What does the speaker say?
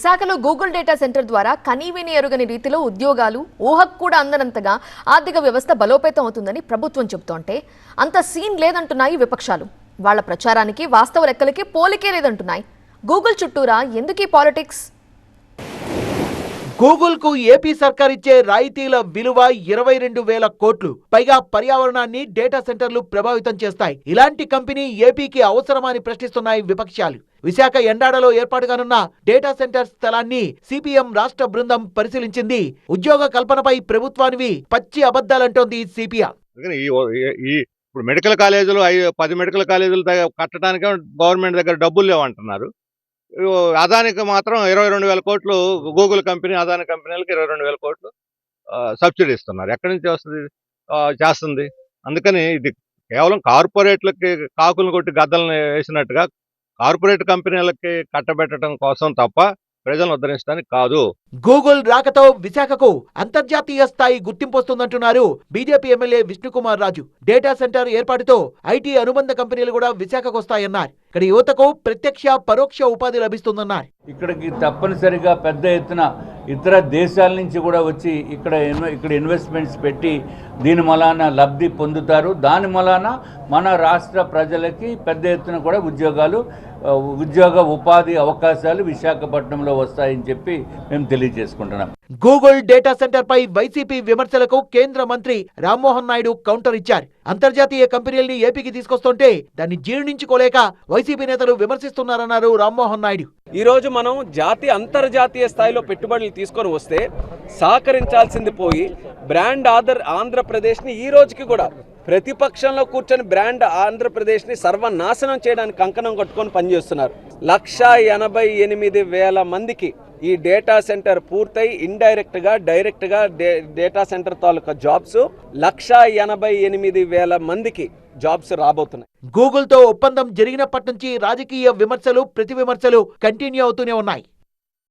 విశాఖలో Google data centre ద్వారా కనీవిని ఎరుగని రీతిలో ఉద్యోగాలు ఊహకు కూడా అందనంతగా ఆర్థిక వ్యవస్థ బలోపేతం అవుతుందని ప్రభుత్వం చెబుతోంటే అంత సీన్ లేదంటున్నాయి విపక్షాలు. వాళ్ళ ప్రచారానికి వాస్తవ లెక్కలకి పోలికే లేదంటున్నాయి. గూగుల్ చుట్టూరా ఎందుకీ పాలిటిక్స్? గూగుల్కు ఏపీ సర్కార్ ఇచ్చే రాయితీల విలువ ఇరవై రెండు వేల కోట్లు. పైగా పర్యావరణాన్ని డేటా సెంటర్లు ప్రభావితం చేస్తాయి. ఇలాంటి కంపెనీ ఏపీకి అవసరమని ప్రశ్నిస్తున్నాయి విపక్షాలు. విశాఖ ఎండాడలో ఏర్పాటు కానున్న డేటా సెంటర్ స్థలాన్ని సిపిఎం రాష్ట్ర బృందం పరిశీలించింది. ఉద్యోగ కల్పనపై ప్రభుత్వానివి పచ్చి అబద్దాలంటోంది సిపిఎం. ఇప్పుడు మెడికల్ కాలేజీలు పది మెడికల్ కాలేజీలు కట్టడానికి గవర్నమెంట్ దగ్గర డబ్బులు లేవంటున్నారు. అదానికి మాత్రం ఇరవై రెండు వేల కోట్లు గూగుల్ కంపెనీ అదాని కంపెనీలకు ఇరవై రెండు వేల కోట్లు సబ్సిడీ ఇస్తున్నారు. ఎక్కడి నుంచి వస్తుంది? చేస్తుంది. అందుకని ఇది కేవలం కార్పొరేట్లకి కాకులు కొట్టి గద్దలను వేసినట్టుగా కార్పొరేట్ కంపెనీలకి కట్టబెట్టడం కోసం తప్ప ప్రజలను ఉద్ధరించడానికి కాదు. గూగుల్ రాకతో విశాఖకు అంతర్జాతీయ స్థాయి గుర్తింపు వస్తుందంటున్నారు BJP MLA Vishnukumar Raju. Data centre ఏర్పాటుతో IT అనుబంధ కంపెనీలు కూడా విశాఖకు వస్తాయన్నారు ఇక్కడ యువతకు ప్రత్యక్ష పరోక్ష ఉపాధి లభిస్తుందన్నారు. ఇక్కడికి తప్పనిసరిగా పెద్ద ఎత్తున ఇతర దేశాల నుంచి కూడా వచ్చి ఇక్కడ ఇక్కడ ఇన్వెస్ట్మెంట్స్ పెట్టి దీని మలాన లబ్ధి పొందుతారు. దాని మలాన మన రాష్ట్ర ప్రజలకి పెద్ద ఎత్తున కూడా ఉద్యోగాలు ఉద్యోగ ఉపాధి అవకాశాలు విశాఖపట్నంలో వస్తాయని చెప్పి మేము తెలియజేసుకుంటున్నాం. గూగుల్ డేటా సెంటర్ పై వైసీపీ విమర్శలకు కేంద్ర మంత్రి రామ్మోహన్ నాయుడు కౌంటర్ ఇచ్చారు. అంతర్జాతీయ కంపెనీల్ని ఏపీకి తీసుకొస్తుంటే దాన్ని జీర్ణించుకోలేక వైసీపీ నేతలు విమర్శిస్తున్నారన్నారు రామ్మోహన్ నాయుడు. ఈ రోజు మనం జాతీయ అంతర్జాతీయ స్థాయిలో పెట్టుబడులు తీసుకొని వస్తే సహకరించాల్సింది పోయి బ్రాండ్ ఆదర్ ఆంధ్రప్రదేశ్ని ఈ రోజుకి కూడా ప్రతిపక్షంలో కూర్చొని బ్రాండ్ ఆంధ్రప్రదేశ్ని సర్వనాశనం చేయడానికి కంకణం కట్టుకొని పనిచేస్తున్నారు. లక్ష ఎనభై ఎనిమిది వేల మందికి ఈ డేటా సెంటర్ పూర్తయి ఇండైరెక్ట్గా డైరెక్ట్గా డే- డేటా సెంటర్ తాలూకా జాబ్స్ లక్ష ఎనభై ఎనిమిది వేల మందికి జాబ్స్ రాబోతున్నాయి. గూగుల్తో ఒప్పందం జరిగినప్పటి నుంచి రాజకీయ విమర్శలు ప్రతి విమర్శలు కంటిన్యూ అవుతూనే ఉన్నాయి.